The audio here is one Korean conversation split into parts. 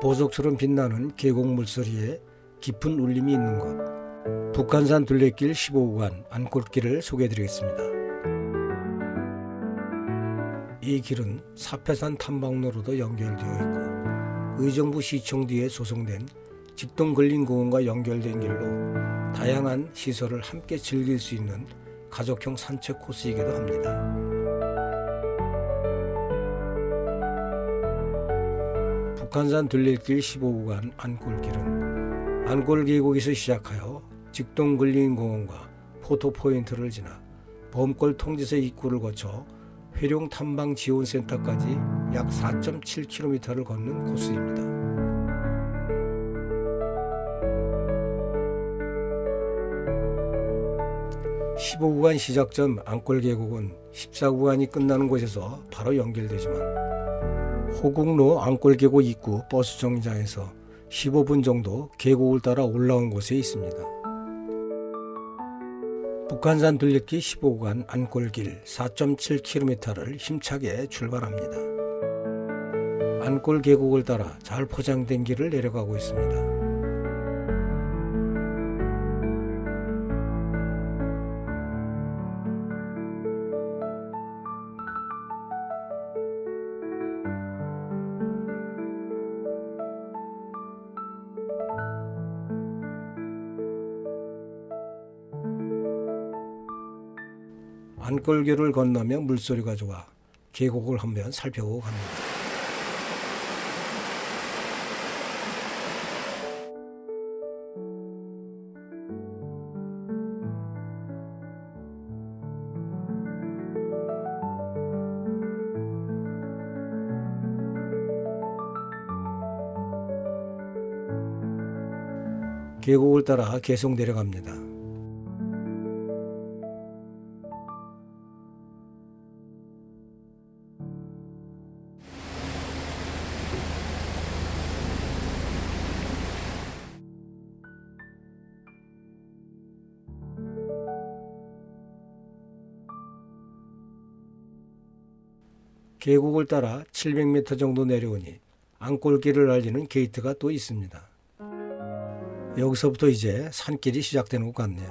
보석처럼 빛나는 계곡 물 소리에 깊은 울림이 있는 곳 북한산 둘레길 15구간 안골길을 소개해드리겠습니다. 이 길은 사패산 탐방로로도 연결되어 있고 의정부 시청 뒤에 조성된 직동 근린공원과 연결된 길로 다양한 시설을 함께 즐길 수 있는 가족형 산책 코스이기도 합니다. 북한산 둘레길 15구간 안골길은 안골 계곡에서 시작하여 직동 근린공원과 포토포인트를 지나 범골 통지서 입구를 거쳐 회룡 탐방 지원센터까지 약 4.7km를 걷는 코스입니다. 15구간 시작 점 안골 계곡은 14구간이 끝나는 곳에서 바로 연결되지만 호국로 안골 계곡 입구 버스 정류장에서 15분 정도 계곡을 따라 올라온 곳에 있습니다. 북한산 둘레길 15구간 안골길 4.7km를 힘차게 출발합니다. 안골 계곡을 따라 잘 포장된 길을 내려가고 있습니다. 안골교를 건너며 물소리가 좋아 계곡을 한번 살펴보고 갑니다. 계곡을 따라 계속 내려갑니다. 계곡을 따라 700m 정도 내려오니 안골길을 알리는 게이트가 또 있습니다. 여기서부터 이제 산길이 시작되는 것 같네요.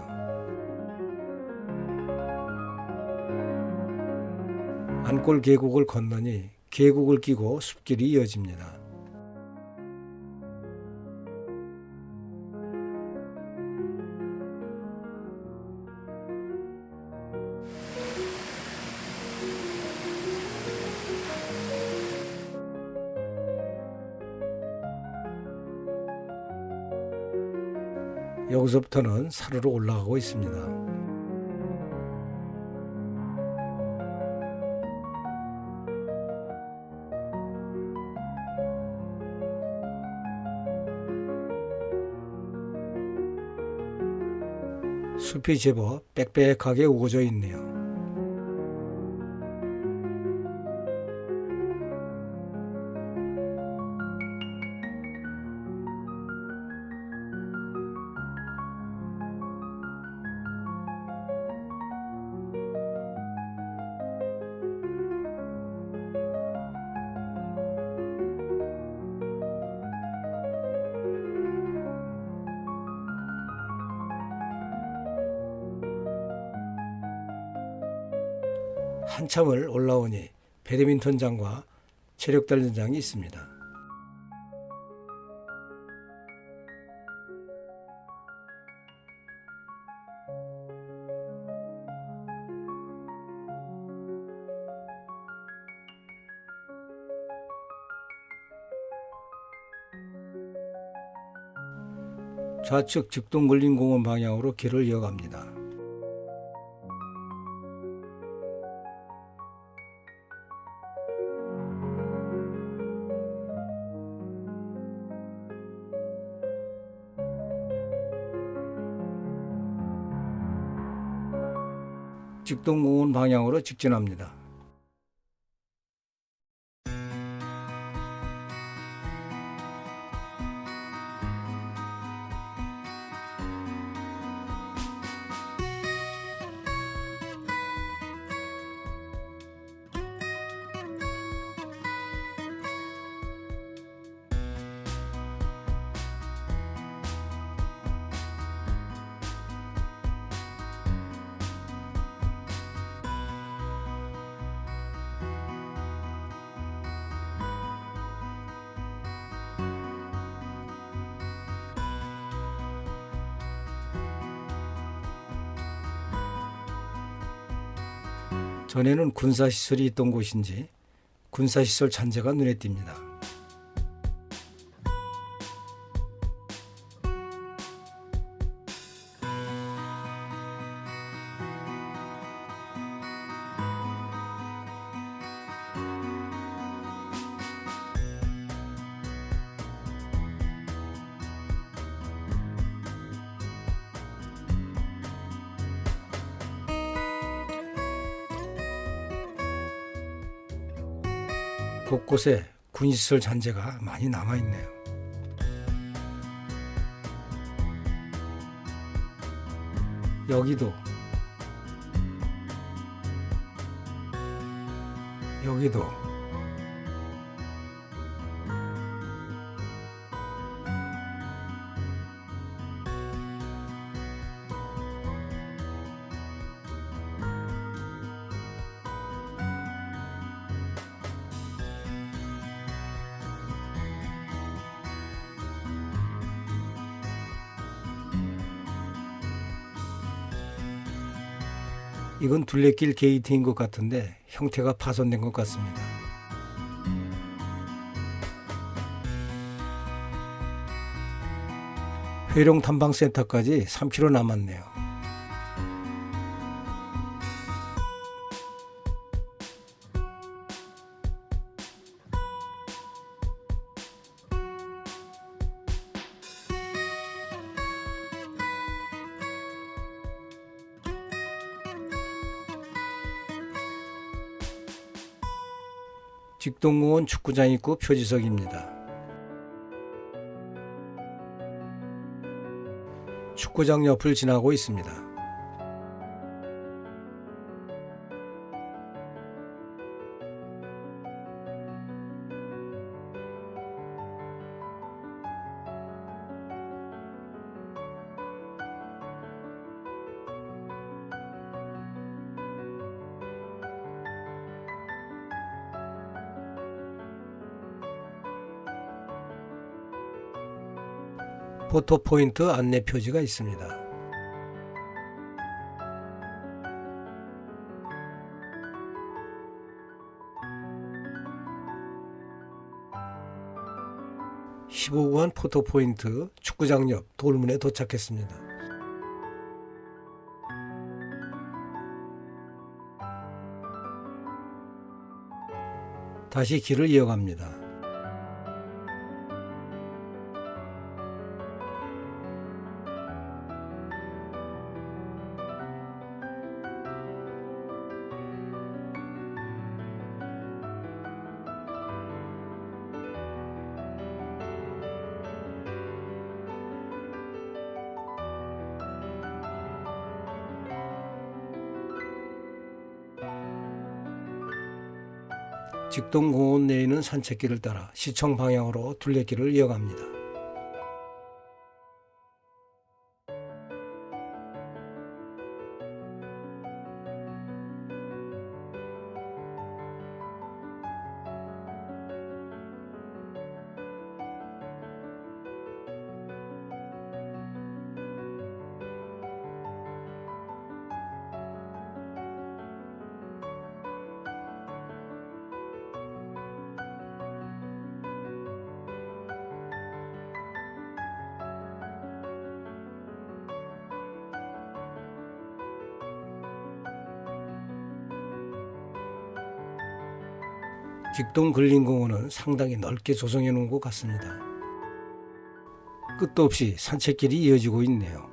안골 계곡을 건너니 계곡을 끼고 숲길이 이어집니다. 여기서부터는 산으로 올라가고 있습니다. 숲이 제법 빽빽하게 우거져 있네요. 한참을 올라오니 배드민턴장과 체력단련장이 있습니다. 좌측 직동근린공원 방향으로 길을 이어갑니다. 직동공원 방향으로 직진합니다. 전에는 군사시설이 있던 곳인지 군사시설 잔재가 눈에 띕니다. 곳곳에 군시설 잔재가 많이 남아 있네요. 여기도 여기도 이건 둘레길 게이트인 것 같은데 형태가 파손된 것 같습니다. 회룡 탐방센터까지 3km 남았네요. 동공원 축구장 입구 표지석입니다. 축구장 옆을 지나고 있습니다. 포토포인트 안내 표지가 있습니다. (15구간) 포토포인트 축구장 옆 돌문에 도착했습니다. 다시 길을 이어갑니다. 직동공원 내에 있는 산책길을 따라 시청 방향으로 둘레길을 이어갑니다. 직동 근린공원은 상당히 넓게 조성해 놓은 것 같습니다. 끝도 없이 산책길이 이어지고 있네요.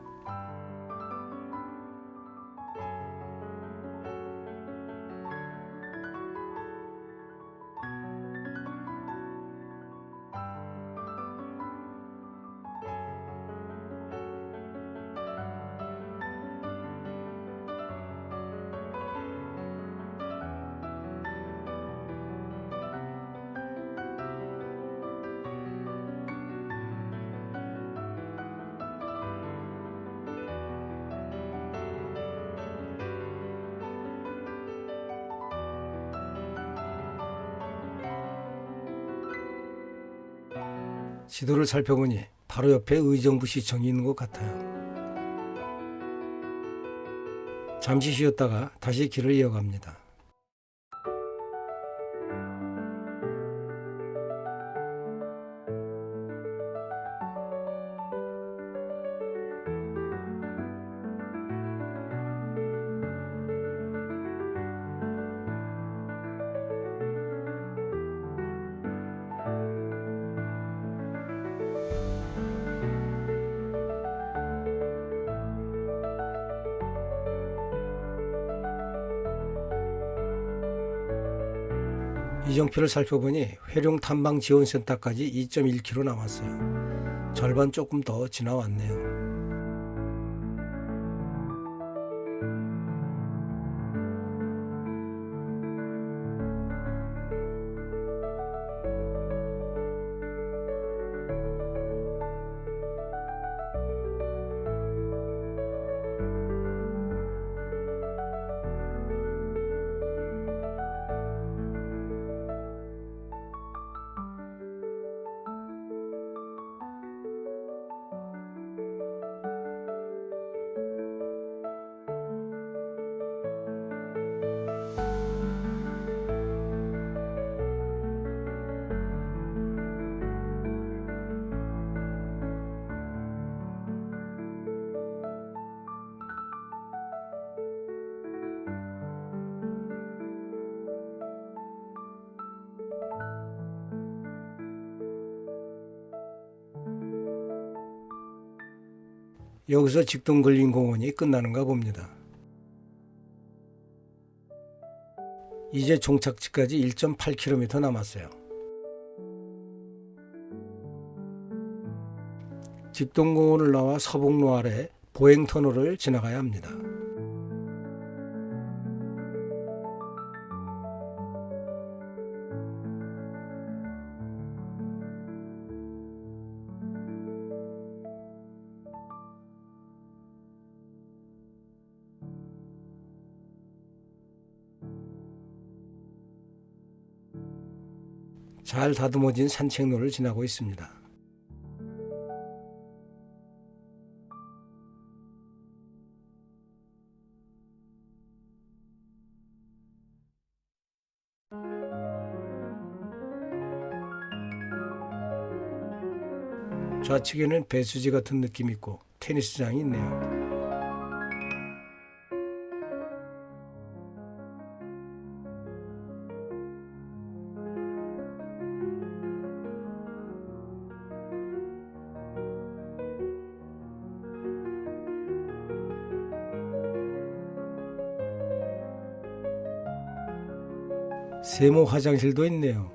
지도를 살펴보니 바로 옆에 의정부 시청이 있는 것 같아요. 잠시 쉬었다가 다시 길을 이어갑니다. 이정표를 살펴보니 회룡 탐방 지원센터까지 2.1km 남았어요. 절반 조금 더 지나왔네요. 여기서 직동 근린 공원이 끝나는가 봅니다. 이제 종착지까지 1.8km 남았어요. 직동공원을 나와 서북로 아래 보행터널을 지나가야 합니다. 잘 다듬어진 산책로를 지나고 있습니다. 좌측에는 배수지 같은 느낌 있고 테니스장이 있네요. 세모 화장실도 있네요.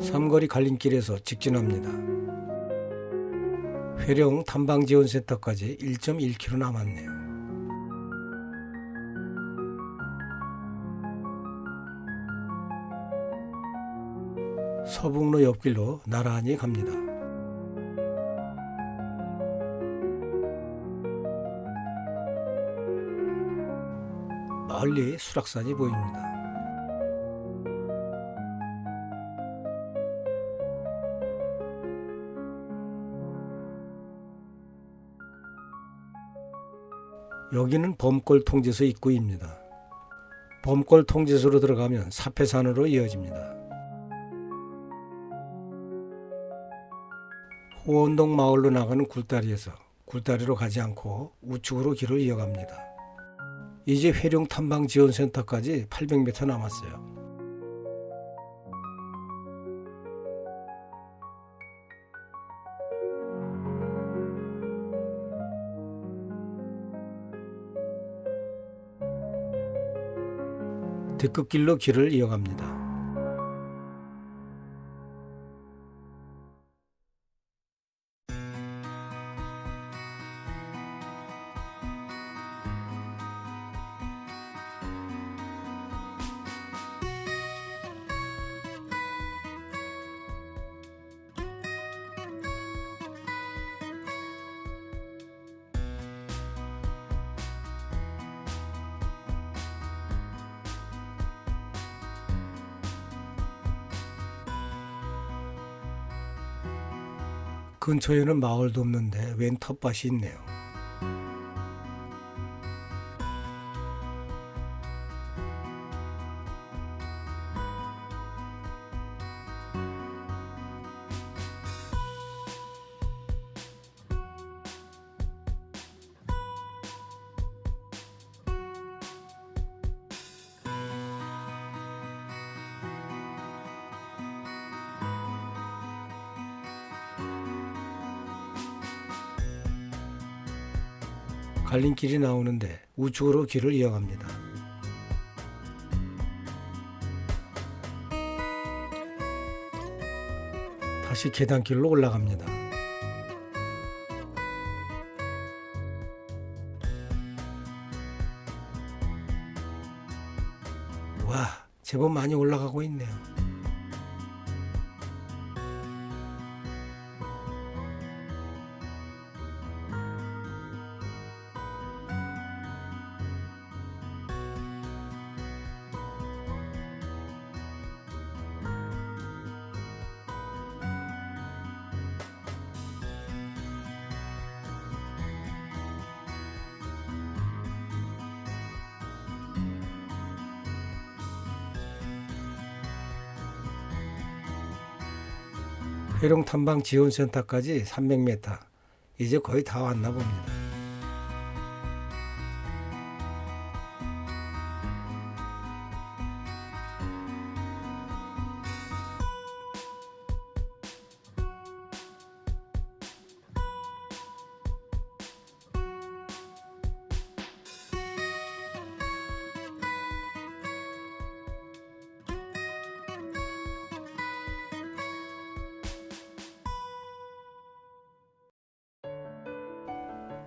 삼거리 갈림길에서 직진합니다. 회령 탐방지원센터까지 1.1km 남았네요. 서북로 옆길로 나란히 갑니다. 멀리 수락산이 보입니다. 여기는 범골 통제소 입구입니다. 범골 통제소로 들어가면 사패산으로 이어집니다. 호원동 마을로 나가는 굴다리에서 굴다리로 가지 않고 우측으로 길을 이어갑니다. 이제 회룡 탐방 지원센터까지 800m 남았어요. 대끝길로 길을 이어갑니다. 근처에는 마을도 없는데 웬 텃밭이 있네요. 갈림길이 나오는데 우측으로 길을 이어갑니다. 다시 계단길로 올라갑니다. 와, 제법 많이 올라가고 있네요. 회룡 탐방 지원센터까지 300m. 이제 거의 다 왔나 봅니다.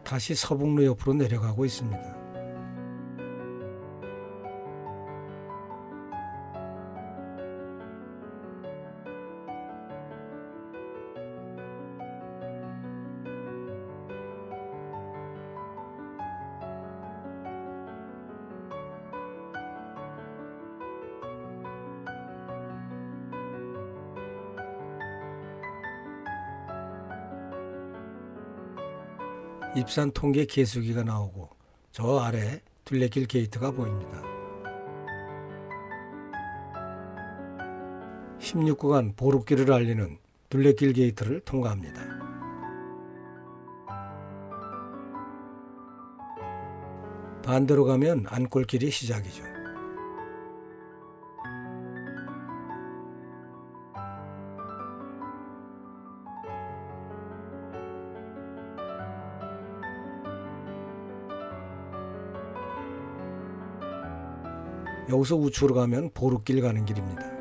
다시 서북로 옆으로 내려가고 있습니다. 입산 통계 계수기가 나오고 저 아래 둘레길 게이트가 보입니다. 16구간 보름길을 알리는 둘레길 게이트를 통과합니다. 반대로 가면 안골길이 시작이죠. 여기서 우측으로 가면 보름길 가는 길입니다.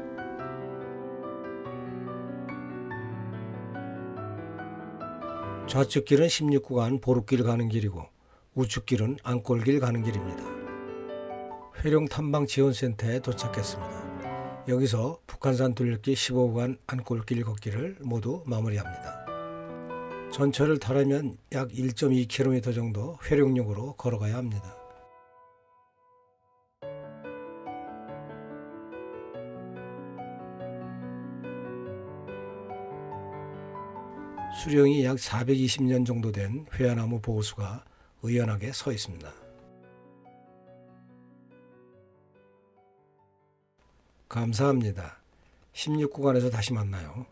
좌측 길은 16구간 보름길 가는 길이고 우측 길은 안골길 가는 길입니다. 회룡 탐방 지원센터에 도착했습니다. 여기서 북한산 둘레길 15구간 안골길 걷기를 모두 마무리합니다. 전철을 타려면 약 1.2km 정도 회룡역으로 걸어가야 합니다. 수령이 약 420년 정도 된 회화나무 보호수가 의연하게 서 있습니다. 감사합니다. 16구간에서 다시 만나요.